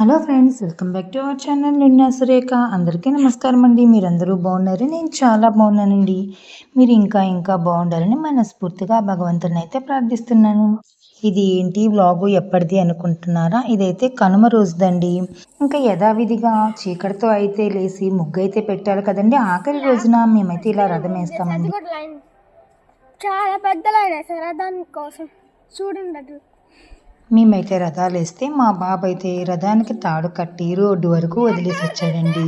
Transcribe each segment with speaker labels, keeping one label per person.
Speaker 1: Hello friends welcome back to our channel నిన్న సురేఖ. అందరికీ నమస్కారం అండి. మీరందరూ బాగున్నారు? నేను చాలా బాగున్నానండి. మీరు ఇంకా ఇంకా బాగుండాలని మనస్ఫూర్తిగా భగవంతుని అయితే ప్రార్థిస్తున్నాను. ఇది ఏంటి? వ్లాగు ఎప్పటిది అనుకుంటున్నారా? ఇదైతే కనుమ రోజుదండి. ఇంకా యథావిధిగా చీకటితో అయితే లేచి ముగ్గు అయితే పెట్టాలి కదండి. ఆఖరి రోజున మేమైతే ఇలా రథం వేస్తామండి.
Speaker 2: చాలా పెద్ద లైన్ చూడండి
Speaker 1: మేమైతే రథాలు వేస్తే మా బాబు అయితే రథానికి తాడు కట్టి రోడ్డు వరకు వదిలేసి వచ్చాడండి.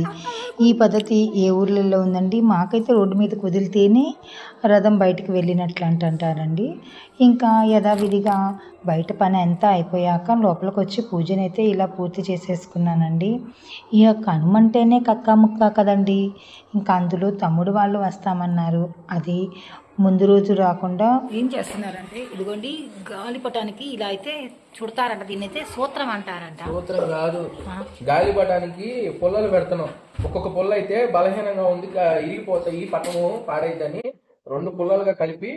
Speaker 1: ఈ పద్ధతి ఏ ఊర్లలో ఉందండి? మాకైతే రోడ్డు మీదకి వదిలితేనే రథం బయటకు వెళ్ళినట్లు అంటారండి. ఇంకా యథావిధిగా బయట పని అంతా అయిపోయాక లోపలికి వచ్చి పూజనైతే ఇలా పూర్తి చేసేసుకున్నానండి. ఇక కనుమంటేనే కక్క ముక్క కదండి. ఇంకా అందులో తమ్ముడు వాళ్ళు వస్తామన్నారు. అది ముందు రోజు రాకుండా
Speaker 3: ఏం చేస్తున్నారంటే ఇదిగోండి గాలిపటానికి ఇలా అయితే చుడతారంట దీన్ని అయితే సూత్రం అంటారంట.
Speaker 4: సూత్రం కాదు. గాలిపటానికి పుల్లలు పెడుతున్నాం ఒక్కొక్క పుల్ల అయితే బలహీనంగా ఉంది ఇరిగిపోతాయి ఈ పటము పాడైద్దని రెండు పుల్లలుగా కలిపి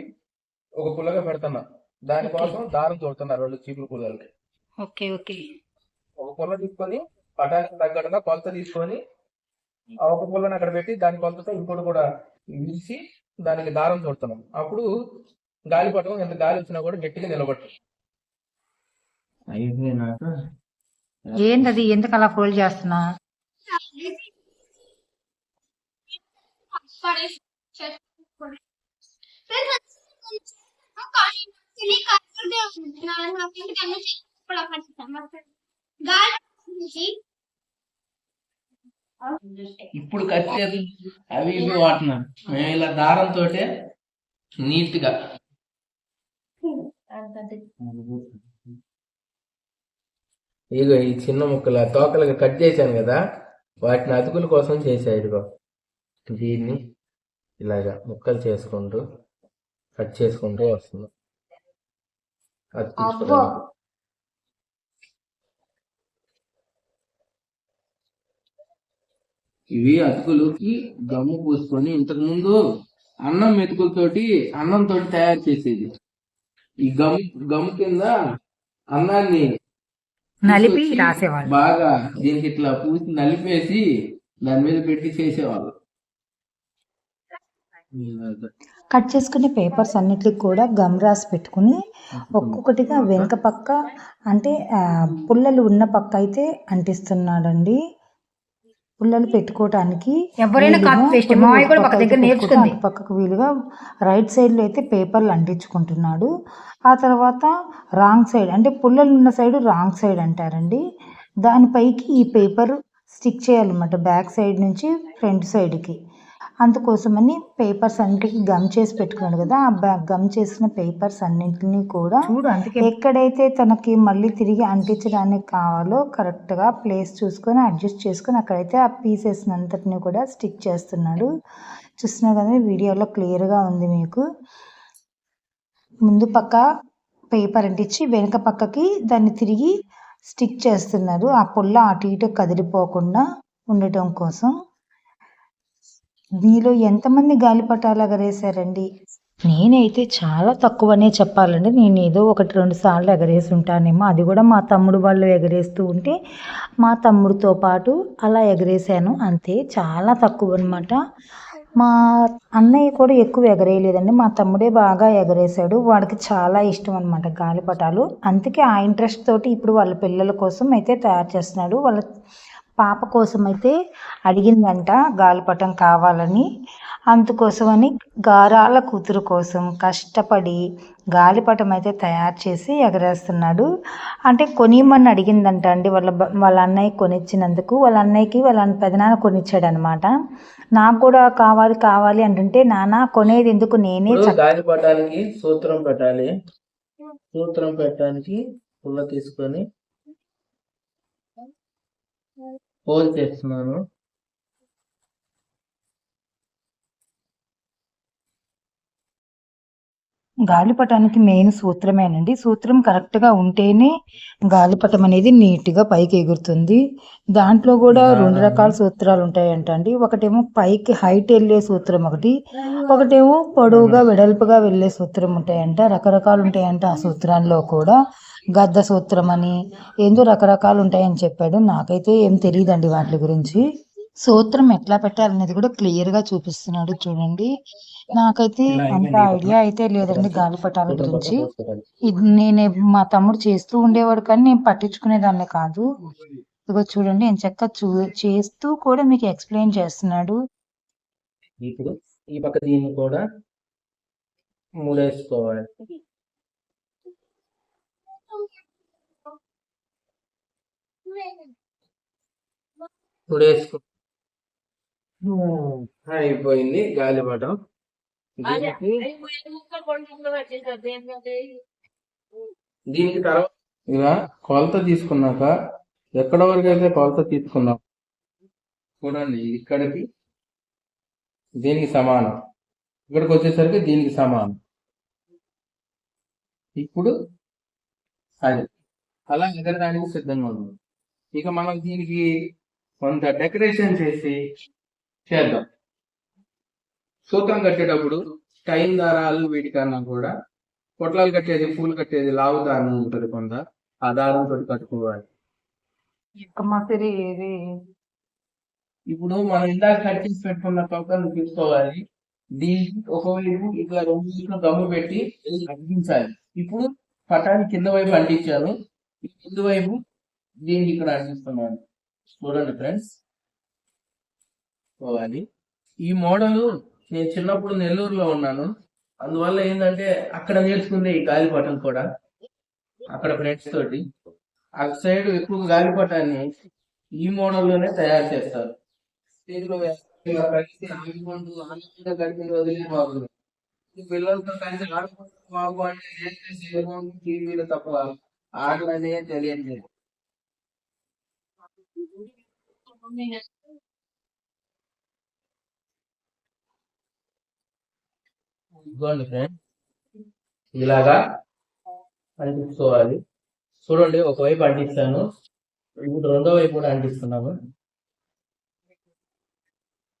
Speaker 4: ఒక పుల్లగా పెడుతున్నా దానికోసం దారం చూడుతున్నా రెండు చీపులు పుల్లలకి
Speaker 3: ఓకే ఓకే.
Speaker 4: ఒక పుల్ల తీసుకొని పటానికి తగ్గట్టుగా కొలత తీసుకొని ఆ ఒక పుల్లని అక్కడ పెట్టి దాని కొలతతో ఇంకోటి కూడా విరిచి దానికి దారం చూడుతున్నాం అప్పుడు గాలిపటం ఎంత గాలి వచ్చినా కూడా గట్టిగా నిలబడుతుంది అయిపోయినాక
Speaker 1: ఏంటది ఎందుకు అలా ఫోల్డ్ చేస్తున్నా?
Speaker 4: ఇప్పుడు కట్టేది అవి ఇవి వాడుతున్నాం మేము ఇలా దారంతో నీట్గా ఇదిగో ఈ చిన్న ముక్కల తోకలుగా కట్ చేశాను కదా వాటిని అతుకుల కోసం చేసా ఇదిగో. దీన్ని ఇలాగా ముక్కలు చేసుకుంటూ కట్ చేసుకుంటూ వస్తుంది అతికించుకోవడానికి. ఇవి అతుకులకి గమ్ము పూసుకొని ఇంతకు ముందు అన్నం మెతుకులతోటి అన్నం తోటి తయారు చేసేది. ఈ గమ్ గమ్ కింద అన్నాన్ని
Speaker 1: నలిపి రాసేవాళ్ళు.
Speaker 4: బాగా దీనికి ఇట్లా పూసి నలిపేసి దాని మీద పెట్టి చేసేవాళ్ళు.
Speaker 1: కట్ చేసుకునే పేపర్స్ అన్నిటికి కూడా గమ్ రాసి పెట్టుకుని ఒక్కొక్కటిగా వెనక పక్క అంటే పుల్లలు ఉన్న పక్క అయితే అంటిస్తున్నాడండి. పుల్లలు పెట్టుకోవటానికి
Speaker 3: ఎవరైనా
Speaker 1: పక్కకు వీలుగా రైట్ సైడ్లో అయితే పేపర్లు అంటించుకుంటున్నాడు. ఆ తర్వాత రాంగ్ సైడ్ అంటే పుల్లలు ఉన్న సైడ్ రాంగ్ సైడ్ అంటారండి. దానిపైకి ఈ పేపర్ స్టిక్ చేయాలన్నమాట బ్యాక్ సైడ్ నుంచి ఫ్రంట్ సైడ్కి అందుకోసమని పేపర్స్ అన్నిటికీ గమ్ చేసి పెట్టుకున్నాడు కదా ఆ గమ్ చేసిన పేపర్స్ అన్నింటినీ కూడా ఎక్కడైతే తనకి మళ్ళీ తిరిగి అంటించడానికి కావాలో కరెక్ట్గా ప్లేస్ చూసుకొని అడ్జస్ట్ చేసుకొని అక్కడైతే ఆ పీసెస్ అంతటిని కూడా స్టిక్ చేస్తున్నాడు. చూస్తున్నారు కదా వీడియోలో క్లియర్గా ఉంది మీకు. ముందు పక్క పేపర్ అంటించి వెనక పక్కకి దాన్ని తిరిగి స్టిక్ చేస్తున్నారు. ఆ పుల్ల అటు ఇటు కదిలిపోకుండా ఉండటం కోసం. మీలో ఎంతమంది గాలిపటాలు ఎగరేశారండి? నేనైతే చాలా తక్కువనే చెప్పాలండి. నేను ఏదో ఒకటి రెండు సార్లు ఎగరేసి ఉంటానేమో. అది కూడా మా తమ్ముడు వాళ్ళు ఎగరేస్తూ ఉంటే మా తమ్ముడితో పాటు అలా ఎగరేసాను అంతే చాలా తక్కువ అనమాట మా అన్నయ్య కూడా ఎక్కువ ఎగరేయలేదండి. మా తమ్ముడే బాగా ఎగరేశాడు. వాడికి చాలా ఇష్టం అనమాట గాలిపటాలు. అందుకే ఆ ఇంట్రెస్ట్ తోటి ఇప్పుడు వాళ్ళ పిల్లల కోసం అయితే తయారు చేస్తున్నాడు. వాళ్ళ పాప కోసం అయితే అడిగిందంట గాలిపటం కావాలని. అందుకోసమని గారాల కూతురు కోసం కష్టపడి గాలిపటం అయితే తయారు చేసి ఎగరేస్తున్నాడు. అంటే కొనియమని అడిగిందంట అండి. వాళ్ళ వాళ్ళ అన్నయ్య కొనిచ్చినందుకు. వాళ్ళ అన్నయ్యకి వాళ్ళ పెదనాన్న కొనిచ్చాడు అనమాట నాకు కూడా కావాలి కావాలి అంటుంటే నాన్న కొనేది ఎందుకు నేనే
Speaker 4: గాలిపటానికి సూత్రం పెట్టాలి. సూత్రం పెట్టడానికి పుల్ల తీసుకొని హోల్ చేస్తున్నాను
Speaker 1: గాలిపటానికి మెయిన్ సూత్రమేనండి. సూత్రం కరెక్ట్గా ఉంటేనే గాలిపటం అనేది నీట్గా పైకి ఎగురుతుంది. దాంట్లో కూడా రెండు రకాల సూత్రాలు ఉంటాయంట అండి ఒకటేమో పైకి హైట్ వెళ్ళే సూత్రం ఒకటి ఒకటేమో పొడవుగా వెడల్పుగా వెళ్ళే సూత్రం ఉంటాయంట. రకరకాలు ఉంటాయంట ఆ సూత్రాల్లో కూడా. గద్ద సూత్రం అని ఏందో రకరకాలు ఉంటాయని చెప్పాడు. నాకైతే ఏం తెలియదండి వాటి గురించి. సూత్రం ఎట్లా పెట్టాలనేది కూడా క్లియర్గా చూపిస్తున్నాడు చూడండి. నాకైతే అంత ఐడియా అయితే లేదండి గాలిపటాల గురించి ఇది నేను మా తమ్ముడు చేస్తూ ఉండేవాడు కానీ నేను పట్టించుకునేదాన్ని కాదు. ఇదిగో చూడండి నేను చక్క చూ చేస్తూ కూడా మీకు ఎక్స్ప్లెయిన్ చేస్తున్నాడు.
Speaker 4: ఇప్పుడు ఈ పక్క దీన్ని కూడా మూడేసుకోవాలి. మూడేసుకో. అయిపోయింది గాలిపటం. దీనికి? దీనికి తర్వాత ఇలా కొలత తీసుకున్నాక ఎక్కడ వరకు అయితే కొలత తీసుకున్నాం చూడండి ఇక్కడికి దీనికి సమానం. ఇక్కడికి వచ్చేసరికి దీనికి సమానం. ఇప్పుడు అది. అలా ఎగరడానికి సిద్ధంగా ఉంది ఇక మనం దీనికి కొంత డెకరేషన్ చేసి చేద్దాం. సూత్రం కట్టేటప్పుడు టైం దారాలు వీటికన్నా కూడా పొట్లాలు కట్టేది పూలు కట్టేది లావు దారం ఉంటుంది కొంత. ఆ దారంతో కట్టుకోవాలి. ఇప్పుడు మనం ఇందాక కట్ చేసి పెట్టుకున్న తొక్కను తీసుకోవాలి. దీనికి ఒకవైపు ఇట్లా రెండు వైపులు గమ్ము పెట్టి అంటించాలి ఇప్పుడు పటాన్ని కింద వైపు అంటించాను. కింద వైపు దీనికి ఇక్కడ అంటిస్తున్నాను. చూడండి ఫ్రెండ్స్. పోవాలి. ఈ మోడల్ నేను చిన్నప్పుడు నెల్లూరులో ఉన్నాను. అందువల్ల ఏంటంటే అక్కడ నేర్చుకుంది ఈ గాలిపటం కూడా అక్కడ ఫ్రెండ్స్ తోటి. అటు సైడ్ ఎక్కువ గాలిపటాన్ని ఈ మోడల్లోనే తయారు చేస్తారు. స్టేజ్లో కలిసి ఆడుకుంటూ ఆనందంగా గడిపిన రోజులే బాగుంది పిల్లలతో కలిసి ఆడుకుంటూ బాబు అంటే ఏం చేసి టీవీలో తప్ప ఆటలు అనేది తెలియదు ఇదిగోండి ఫ్రెండ్ ఇలాగా అంటించుకోవాలి. చూడండి ఒకవైపు అంటిస్తాను ఇప్పుడు రెండో వైపు కూడా అంటిస్తున్నాము.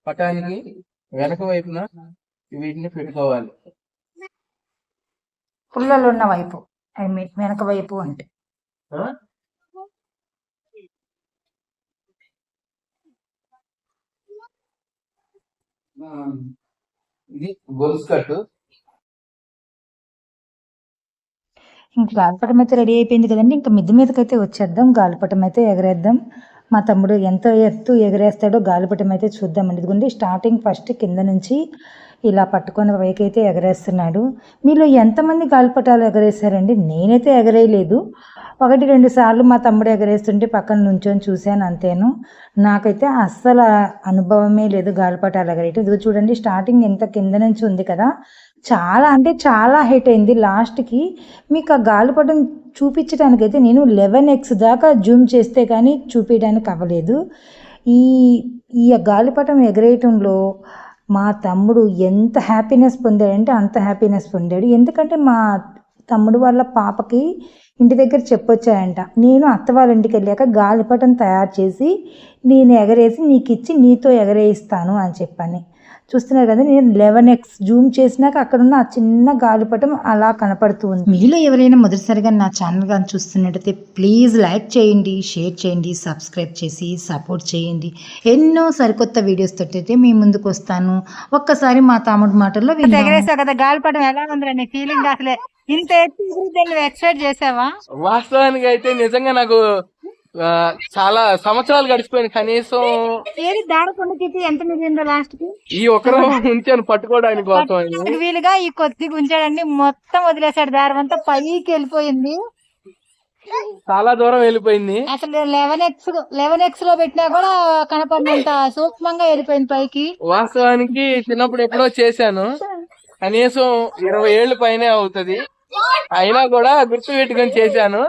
Speaker 4: పటానికి వెనక వైపున వీటిని పెట్టుకోవాలి.
Speaker 1: పుల్లలు ఉన్న వైపు ఐ మీన్ వెనక వైపు అంటే.
Speaker 4: ఆ? ఇది గొలుసు కట్టు
Speaker 1: ఇంక గాలిపటం అయితే రెడీ అయిపోయింది కదండి. ఇంకా మిద్ది మీదకి అయితే వచ్చేద్దాం. గాలిపటం అయితే ఎగరేద్దాం. మా తమ్ముడు ఎంత ఎత్తు ఎగరేస్తాడో గాలిపటం అయితే చూద్దామండి. ఇదిగోండి స్టార్టింగ్ ఫస్ట్ కింద నుంచి ఇలా పట్టుకొని పైకైతే అయితే ఎగరేస్తున్నాడు. మీలో ఎంతమంది గాలిపటాలు ఎగరేశారండి? నేనైతే ఎగరేయలేదు. ఒకటి రెండు సార్లు మా తమ్ముడు ఎగరేస్తుంటే పక్కన నుంచొని చూశాను అంతేను. నాకైతే అస్సలు అనుభవమే లేదు గాలిపటాలు ఎగరేయటం. ఇదిగో చూడండి స్టార్టింగ్ ఎంత కింద నుంచి ఉంది కదా. చాలా అంటే చాలా హైట్ అయింది. లాస్ట్కి మీకు ఆ గాలిపటం చూపించడానికైతే నేను లెవెన్ ఎక్స్ దాకా జూమ్ చేస్తే కానీ చూపించడానికి అవ్వలేదు. ఈ ఈ గాలిపటం ఎగరేయటంలో మా తమ్ముడు ఎంత హ్యాపీనెస్ పొందాడంటే అంత హ్యాపీనెస్ పొందాడు. ఎందుకంటే మా తమ్ముడు వాళ్ళ పాపకి ఇంటి దగ్గర చెప్పొచ్చాయంట నేను అత్త వాళ్ళ ఇంటికి వెళ్ళాక గాలిపటం తయారు చేసి నేను ఎగరేసి నీకు ఇచ్చి నీతో ఎగరేయిస్తాను అని చెప్పని. చూస్తున్నారు కదా నేను లెవెన్ ఎక్స్ జూమ్ చేసినాక అక్కడ ఉన్న ఆ చిన్న గాలిపటం అలా కనపడుతూ ఉంది. మీలో ఎవరైనా మొదటిసారిగా నా ఛానల్ కానీ చూస్తున్నట్టయితే ప్లీజ్ లైక్ చేయండి షేర్ చేయండి సబ్స్క్రైబ్ చేసి సపోర్ట్ చేయండి. ఎన్నో సరికొత్త వీడియోస్ తోటి మీ ముందుకు వస్తాను. ఒక్కసారి మా తమ్ముడు మాటల్లో.
Speaker 5: ఎగరేసావు కదా గాలిపటం ఎలా ఉందిరా నీ ఫీలింగ్ అసలే? ఇంత ఎక్స్పెక్ట్ చేసావా?
Speaker 4: వాస్తవానికి అయితే నిజంగా నాకు చాలా సంవత్సరాలు గడిచిపోయింది కనీసం
Speaker 5: ఏది దాడకుండా ఎంత మిగిలిందో లాస్ట్కి?
Speaker 4: ఈ ఒకరో ఉంచాను పట్టుకోవడానికి కోసం
Speaker 5: వీలుగా ఈ కొద్దిగా ఉంచాడండి. మొత్తం వదిలేశాడు. దారం అంతా పైకి వెళ్ళిపోయింది.
Speaker 4: చాలా దూరం వెళ్ళిపోయింది.
Speaker 5: అసలు లెవెన్ ఎక్స్ లెవెన్ ఎక్స్లో పెట్టినా కూడా కనపడినంత సూక్ష్మంగా వెళ్ళిపోయింది పైకి.
Speaker 4: వాస్తవానికి చిన్నప్పుడు ఎప్పుడో చేశాను. కనీసం ఇరవై ఏళ్ళు పైనే అవుతది. అయినా కూడా గుర్తు పెట్టుకొని చేశాను.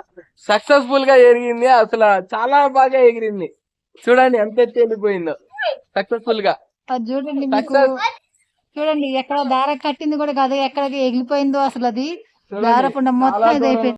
Speaker 4: సక్సెస్ఫుల్గా ఎగిరింది అసలు చాలా బాగా ఎగిరింది. చూడండి ఎంత ఎత్తి వెళ్ళిపోయిందో. సక్సెస్ఫుల్గా.
Speaker 5: అది చూడండి చూడండి ఎక్కడ దారం కట్టింది కూడా కాదు ఎక్కడికి ఎగిలిపోయిందో అసలు అది. దారపుండ మొత్తం ఇదైపోయింది.